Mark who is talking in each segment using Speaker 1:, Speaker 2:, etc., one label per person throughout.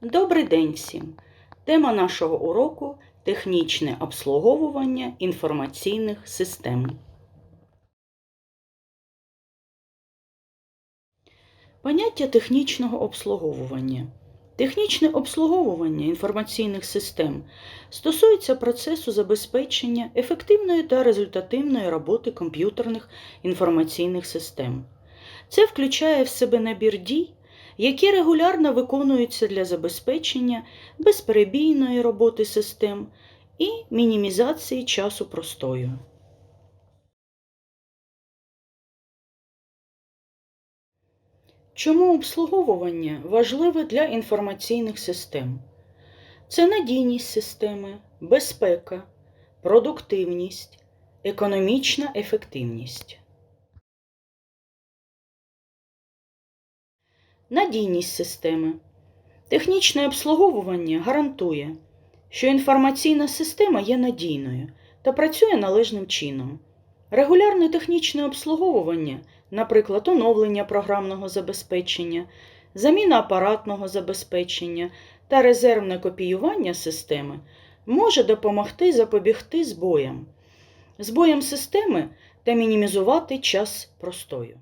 Speaker 1: Добрий день всім! Тема нашого уроку технічне обслуговування інформаційних систем. Поняття технічного обслуговування. Технічне обслуговування інформаційних систем стосується процесу забезпечення ефективної та результативної роботи комп'ютерних інформаційних систем. Це включає в себе набір дій, які регулярно виконуються для забезпечення безперебійної роботи систем і мінімізації часу простою. Чому обслуговування важливе для інформаційних систем? Це надійність системи, безпека, продуктивність, економічна ефективність. Надійність системи. Технічне обслуговування гарантує, що інформаційна система є надійною та працює належним чином. Регулярне технічне обслуговування, наприклад, оновлення програмного забезпечення, заміна апаратного забезпечення та резервне копіювання системи може допомогти запобігти збоям, збоям системи та мінімізувати час простою.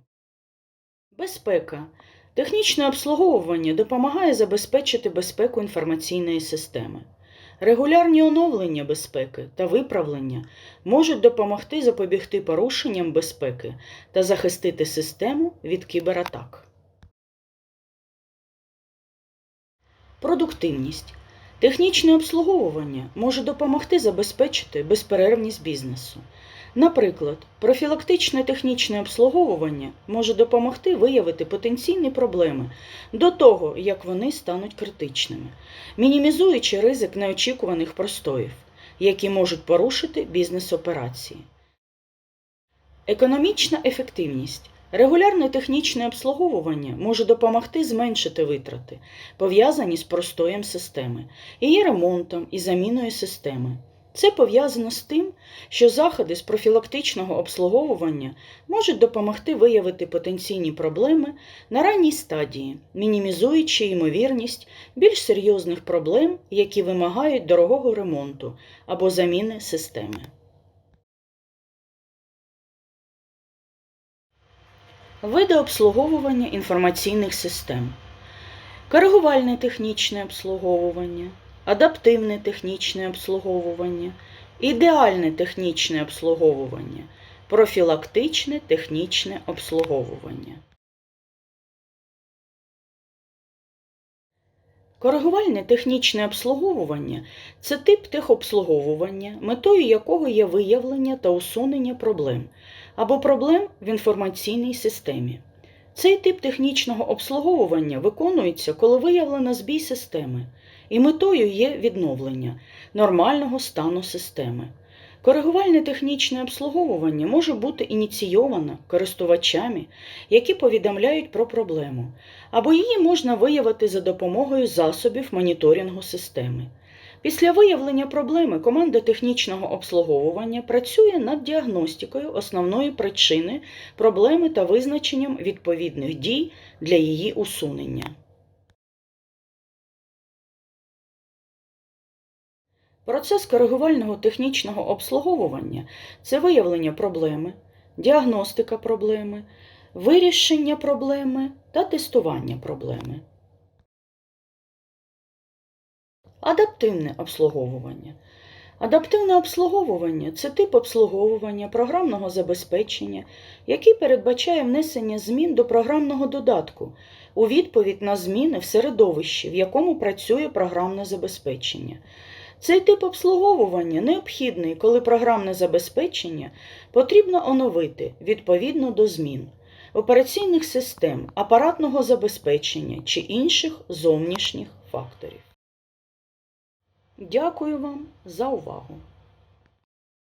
Speaker 1: Безпека. Технічне обслуговування допомагає забезпечити безпеку інформаційної системи. Регулярні оновлення безпеки та виправлення можуть допомогти запобігти порушенням безпеки та захистити систему від кібератак. Продуктивність. Технічне обслуговування може допомогти забезпечити безперервність бізнесу. Наприклад, профілактичне технічне обслуговування може допомогти виявити потенційні проблеми до того, як вони стануть критичними, мінімізуючи ризик неочікуваних простоїв, які можуть порушити бізнес-операції. Економічна ефективність. Регулярне технічне обслуговування може допомогти зменшити витрати, пов'язані з простоєм системи, її ремонтом і заміною системи. Це пов'язано з тим, що заходи з профілактичного обслуговування можуть допомогти виявити потенційні проблеми на ранній стадії, мінімізуючи ймовірність більш серйозних проблем, які вимагають дорогого ремонту або заміни системи. Види обслуговування інформаційних систем. Коригувальне технічне обслуговування, адаптивне технічне обслуговування, ідеальне технічне обслуговування, профілактичне технічне обслуговування. Коригувальне технічне обслуговування це тип техобслуговування, метою якого є виявлення та усунення проблем або проблем в інформаційній системі. Цей тип технічного обслуговування виконується, коли виявлено збій системи, і метою є відновлення нормального стану системи. Коригувальне технічне обслуговування може бути ініційовано користувачами, які повідомляють про проблему, або її можна виявити за допомогою засобів моніторингу системи. Після виявлення проблеми команда технічного обслуговування працює над діагностикою основної причини проблеми та визначенням відповідних дій для її усунення. Процес коригувального технічного обслуговування це виявлення проблеми, діагностика проблеми, вирішення проблеми та тестування проблеми. Адаптивне обслуговування. Адаптивне обслуговування це тип обслуговування програмного забезпечення, який передбачає внесення змін до програмного додатку у відповідь на зміни в середовищі, в якому працює програмне забезпечення. Цей тип обслуговування необхідний, коли програмне забезпечення потрібно оновити відповідно до змін операційних систем, апаратного забезпечення чи інших зовнішніх факторів. Дякую вам за увагу!